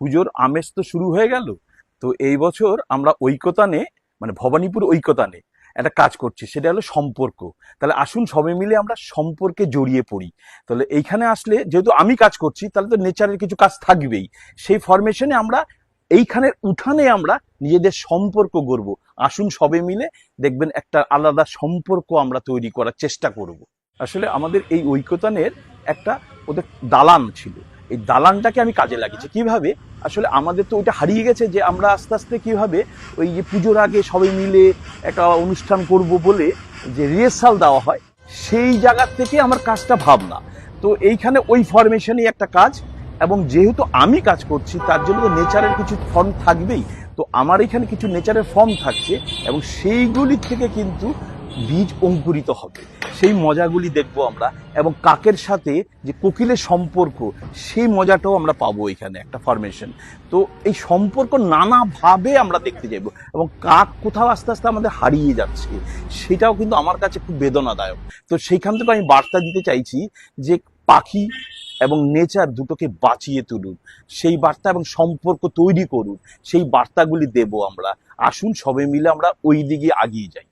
পুজোর আমেজ তো শুরু হয়ে গেল। তো এই বছর আমরা ঐকতানে মানে ভবানীপুর ঐকতানে একটা কাজ করছি, সেটা হলো সম্পর্ক। তাহলে আসুন সবাই মিলে আমরা সম্পর্কে জড়িয়ে পড়ি। তাহলে এইখানে আসলে যেহেতু আমি কাজ করছি, তাহলে তো নেচারের কিছু কাজ থাকবেই। সেই ফরমেশনে আমরা, এইখানের উঠানে আমরা নিজেদের সম্পর্ক গড়ব। আসুন সবে মিলে দেখবেন একটা আলাদা সম্পর্ক আমরা তৈরি করার চেষ্টা করব। আসলে আমাদের এই ঐকতানের একটা ওদের দালান ছিল। এই দালানটাকে আমি কাজে লাগিয়েছি। কীভাবে? আসলে আমাদের তো ওইটা হারিয়ে গেছে যে আমরা আস্তে আস্তে কীভাবে ওই যে পুজোর আগে সবাই মিলে একটা অনুষ্ঠান করব বলে যে রিহার্সাল দেওয়া হয়, সেই জায়গার থেকে আমার কাজটা ভাবনা। তো এইখানে ওই ফরমেশনই একটা কাজ এবং যেহেতু আমি কাজ করছি, তার জন্য তো নেচারের কিছু ফর্ম থাকবেই। তো আমার এখানে কিছু নেচারের ফর্ম থাকছে এবং সেইগুলির থেকে কিন্তু বীজ অঙ্কুরিত হবে। সেই মজাগুলি দেখব আমরা এবং কাকের সাথে যে কোকিলের সম্পর্ক, সেই মজাটাও আমরা পাবো এখানে একটা ফরমেশন তো এই সম্পর্ক নানাভাবে আমরা দেখতে যাইব এবং কাক কোথাও আস্তে আস্তে আমাদের হারিয়ে যাচ্ছে, সেটাও কিন্তু আমার কাছে খুব বেদনাদায়ক। তো সেইখান থেকে আমি বার্তা দিতে চাইছি যে পাখি এবং নেচার দুটোকে বাঁচিয়ে তুলুন, সেই বার্তা এবং সম্পর্ক তৈরি করুন, সেই বার্তাগুলি দেব আমরা। আসুন সবাই মিলে আমরা ওই দিকে আগিয়ে যাই।